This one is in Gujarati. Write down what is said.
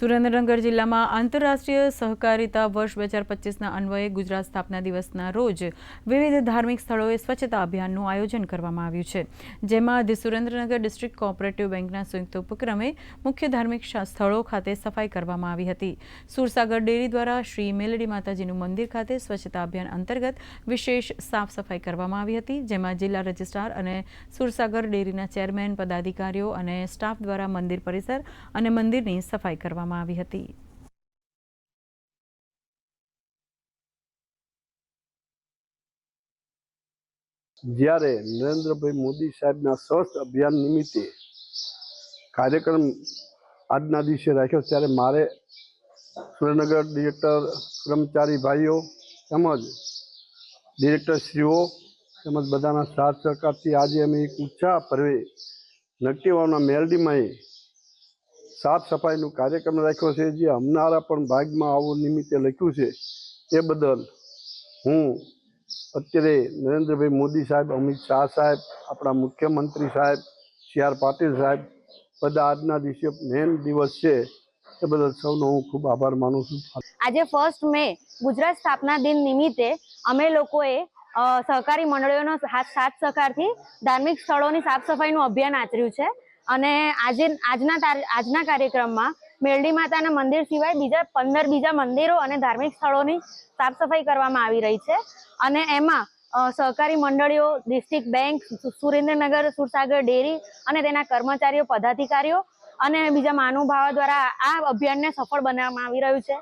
સુરેન્દ્રનગર જિલ્લામાં આંતરરાષ્ટ્રીય સહકારિતા વર્ષ બે હજાર પચીસના અન્વયે ગુજરાત સ્થાપના દિવસના રોજ વિવિધ ધાર્મિક સ્થળોએ સ્વચ્છતા અભિયાનનું આયોજન કરવામાં આવ્યું છે. જેમાં ધી સુરેન્દ્રનગર ડિસ્ટ્રિક્ટ કોઓપરેટિવ બેંકના સંયુક્ત ઉપક્રમે મુખ્ય ધાર્મિક સ્થળો ખાતે સફાઈ કરવામાં આવી હતી. સુરસાગર ડેરી દ્વારા શ્રી મેલડી માતાજીનું મંદિર ખાતે સ્વચ્છતા અભિયાન અંતર્ગત વિશેષ સાફ સફાઈ કરવામાં આવી હતી, જેમાં જિલ્લા રજિસ્ટ્રાર અને સુરસાગર ડેરીના ચેરમેન, પદાધિકારીઓ અને સ્ટાફ દ્વારા મંદિર પરિસર અને મંદિરની સફાઈ કરવામાં આવી હતી જ્યારે નરેન્દ્રભાઈ મોદી સાહેબના સ્વસ્થ અભિયાન નિમિત્તે કાર્યક્રમ આજના દિવસે રાખ્યો, ત્યારે મારે સુરેન્દ્રનગર ડિરેક્ટર કર્મચારી ભાઈઓ તેમજ ડિરેક્ટરશ્રીઓ તેમજ બધાના સાથ સહકારથી આજે અમે એક ઉત્સાહ નક્કી નકટીવાવના મેલડીમાં સાફ સફાઈનો કાર્યક્રમ રાખ્યો છે, જે હમનારા પણ ભાગમાં આવું નિમિત્તે લખ્યું છે. એ બદલ હું અત્યારે નરેન્દ્રભાઈ મોદી સાહેબ, અમિત શાહ સાહેબ, આપણા મુખ્યમંત્રી સાહેબ, સી આર પાટીલ સાહેબ, બધા આજના દિવસે મેન દિવસ છે. એ બદલ સૌનો હું ખૂબ આભાર માનું છું. આજે ફર્સ્ટ મે ગુજરાત સ્થાપના દિન નિમિત્તે અમે લોકોએ સહકારી મંડળીઓનો સાથ સહકારથી ધાર્મિક સ્થળોની સાફ સફાઈનું અભિયાન આચર્યું છે. અને આજે, આજના આજના કાર્યક્રમમાં મેલડી માતાના મંદિર સિવાય બીજા પંદર બીજા મંદિરો અને ધાર્મિક સ્થળોની સાફ સફાઈ કરવામાં આવી રહી છે. અને એમાં સહકારી મંડળીઓ, district bank Surendranagar, Sursagar dairy અને તેના કર્મચારીઓ, પદાધિકારીઓ અને બીજા મહાનુભાવો દ્વારા આ અભિયાનને સફળ બનાવવામાં આવી રહ્યું છે.